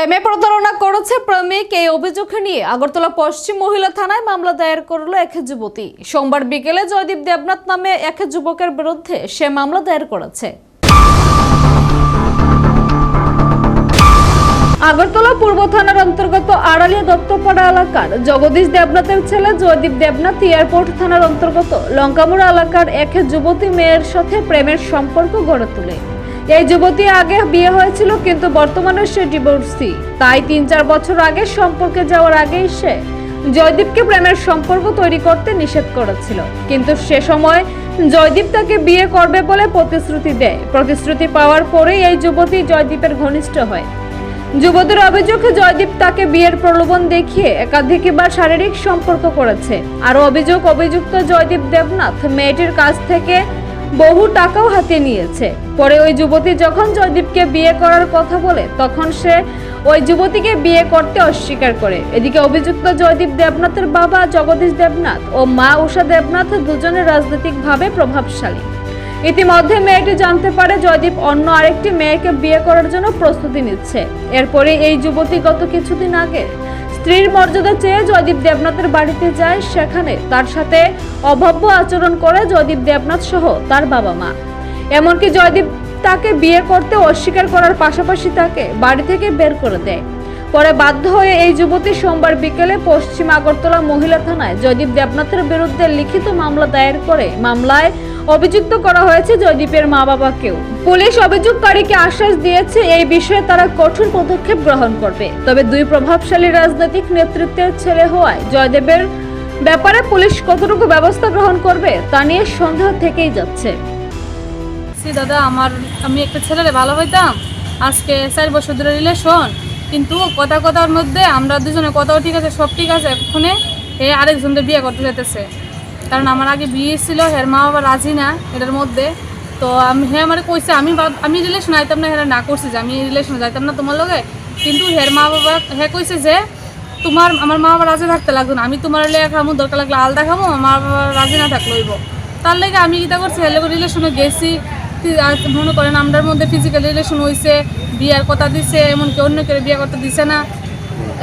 প্রেমে প্রতারণা করেছে প্রেমিক। এই অভিযোগ নিয়ে আগরতলা পশ্চিম মহিলা থানায় মামলা দায়ের করল এক যুবতী। সোমবার বিকেলে জয়দীপ দেবনাথ নামে এক যুবকের বিরুদ্ধে সে মামলা দায়ের করেছে। আগরতলা পূর্ব থানার অন্তর্গত আড়ালিয়া দত্তপাড়া এলাকার জগদীশ দেবনাথের ছেলে জয়দীপ দেবনাথ এয়ারপোর্ট থানার অন্তর্গত লঙ্কামুড়া এলাকার এক যুবতী মেয়ের সাথে প্রেমের সম্পর্ক গড়ে তোলে। এই যুবতী আগে বিয়ে হয়েছিল, কিন্তু বর্তমানে সে ডিভোর্সি তাই তিন চার বছর আগে সম্পর্কে যাওয়ার আগেই সে জয়দীপকে প্রেমের সম্পর্ক তৈরি করতে নিষেধ করেছিল। কিন্তু সে সময় জয়দীপ তাকে বিয়ে করবে বলে প্রতিশ্রুতি দেয়। প্রতিশ্রুতি পাওয়ার পরেই এই যুবতী জয়দীপের ঘনিষ্ঠ হয়। যুবতীর অভিযোগ জয়দীপ তাকে বিয়ের প্রলোভন দেখিয়ে একাধিকবার শারীরিক সম্পর্ক করেছে। আরও অভিযোগ, অভিযুক্ত জয়দীপ দেবনাথ মেয়েটির কাছ থেকে বহু টাকাও হাতিয়ে নিয়েছে। পরে ওই যুবতী যখন জয়দীপকে বিয়ে করার কথা বলে, তখন সে ওই যুবতীকে বিয়ে করতে অস্বীকার করে। এদিকে অভিযুক্ত জয়দীপ দেবনাথের বাবা জগদীশ দেবনাথ ও মা উষা দেবনাথ দুজনে রাজনৈতিকভাবে প্রভাবশালী। ইতিমধ্যে মেয়েটি জানতে পারে জয়দীপ অন্য আরেকটি মেয়েকে বিয়ে করার জন্য প্রস্তুতি নিচ্ছে। এরপরে এই যুবতী গত কিছুদিন আগে স্ত্রীর মর্যাদা চেয়ে জয়দীপ দেবনাথের বাড়িতে যায়, সেখানে তার সাথে অভব্য আচরণ করে জয়দীপ দেবনাথ সহ তার বাবা মা। এমনকি জয়দীপ তাকে বিয়ে করতে অস্বীকার করার পাশাপাশি তাকে বাড়ি থেকে বের করে দেয়। পরে বাধ্য হয়ে এই যুবতী সোমবার বিকেলে পশ্চিম আগরতলা মহিলা থানায় জয়দীপ দেবনাথের বিরুদ্ধে লিখিত মামলা দায়ের করে মামলায় অভিযুক্ত করা হয়েছে জয়দীপের মা বাবাকেও। পুলিশ অভিযোগকারীকে আশ্বাস দিয়েছে, এই বিষয়ে তারা কঠোর পদক্ষেপ গ্রহণ করবে। তবে দুই প্রভাবশালী রাজনৈতিক নেতৃত্বের ছেলে হওয়ায় জয়দেবের ব্যাপারে পুলিশ কতটুকু ব্যবস্থা গ্রহণ করবে, তা নিয়ে সন্দেহ থেকেই যাচ্ছে। দাদা, আমার, আমি একটা ছেলেরে ভালো হইতাম। আজকে চার বছর ধরে রিলেশন কিন্তু কথা কথার মধ্যে আমরা দুজনে কথাও ঠিক আছে, সব ঠিক আছে, এক্ষণে এ আরেকজনকে বিয়ে করতে যেতেছে কারণ আমার আগে বিয়ে ছিল, হের মা বাবা রাজি না এটার মধ্যে। তো আমি হ্যাঁ আমার কইছে, আমি আমি রিলেশন আইতাম না, হেরা না করছি যে আমি রিলেশনে যাইতাম না তোমার লগে। কিন্তু হের মা বাবা হ্যাঁ কইছে যে তোমার, আমার মা বাবা রাজি থাকতে লাগবে না, আমি তোমার লেখা খামো দরকার লাগলে আলাদা খামো, আমার বাবা রাজি না থাকলে হইব। তার লেগে আমি কিতা করছি হেলে রিলেশনে গেছি মনে করেন আমরার মধ্যে ফিজিক্যাল রিলেশন হয়েছে বিয়ার কথা দিছে, এমনকি অন্য কেউ বিয়ে করতে দিছে না।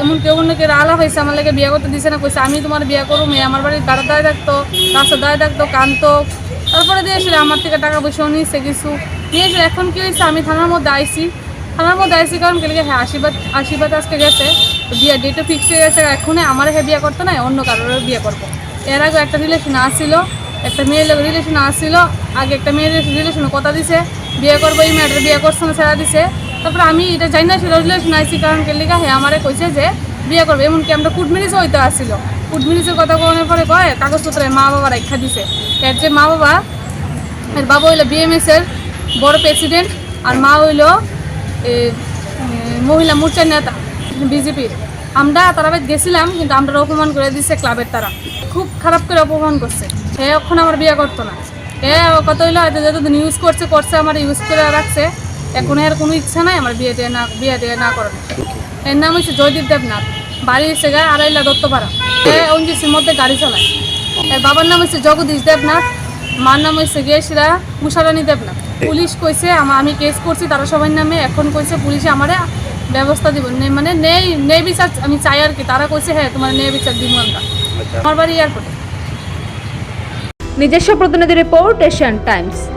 এমন কেউ অন্য কেউ আলাপ হয়েছে, আমার লাগে বিয়ে করতে দিছে না, কইছে, আমি তোমার বিয়ে করব, মেয়ে আমার বাড়ির দাঁড়া দায় থাকতো রাস্তা দায় থাকতো কানতো তারপরে দিয়েছিল আমার থেকে টাকা পয়সাও নিয়েছে কিছু। নিয়েছিল এখন কি হয়েছে, আমি থানার মধ্যে আইছি। থানার মধ্যে আইসি কারণ কেলে হ্যাঁ আশীর্বাদ আশীর্বাদ আজকে গেছে। বিয়ে ডেটও ফিক্সড হয়ে গেছে, এখনই আমার হ্যাঁ বিয়ে করতে নাই, অন্য কারোর বিয়ে করব। এর আগে একটা রিলেশন আসছিল একটা মেয়ের লোক রিলেশন আসছিল আগে একটা মেয়ের রিলেশনে কথা দিছে, বিয়ে করব, এই মেয়েটার বিয়ে করছে না, ছেড়া দিছে। তারপরে আমি এটা জানি না, সেটা আইসি কারণ কেলিকা হ্যাঁ আমারে কইছে যে বিয়ে করবে। এমনকি আমরা কুটমিরিজও হইতে আসছিল। কুটমিরিজের কথা কোনের পরে কয়, কাগজপত্রে মা বাবা রেখা দিছে। এর যে মা বাবা, এর বাবা হইল বিএমএস এর বড় প্রেসিডেন্ট আর মা হইল মহিলা মোর্চার নেতা বিজেপির আমরা তারা বাদ গেছিলাম, কিন্তু আমরা অপমান করে দিছে ক্লাবের তারা। খুব খারাপ করে অপমান করছে। এ এখন আমার বিয়ে করতো না। এ কত হইল হয়তো যতদিন ইউজ করছে করছে, আমার ইউজ করে রাখছে। এখন এর কোনো ইচ্ছা নাই আমার বিয়ে দিয়ে না বিয়ে দিয়ে না করার। এর নাম হচ্ছে জয়দীপ দেবনাথ। বাড়ি এসে গায়ে আড়াইলা দত্তপাড়া। এ অঞ্জিসির মধ্যে গাড়ি চালায়। এর বাবার নাম হচ্ছে জগদীশ দেবনাথ। মার নাম হচ্ছে গিয়েছিলা উষারানী দেবনাথ। পুলিশ কইছে আমা- আমি কেস করছি তারা সবাই নামে। এখন কইছে পুলিশে আমারে ব্যবস্থা দিব। নে- মানে নেই নেই বিচার আমি চাই আর কি। তারা কইছে হ্যাঁ তোমার নেই বিচার দিব আমরা। আমার বাড়ি এয়ারপোর্টে। নিজস্ব প্রতিনিধি রিপোর্ট এশিয়ান টাইমস।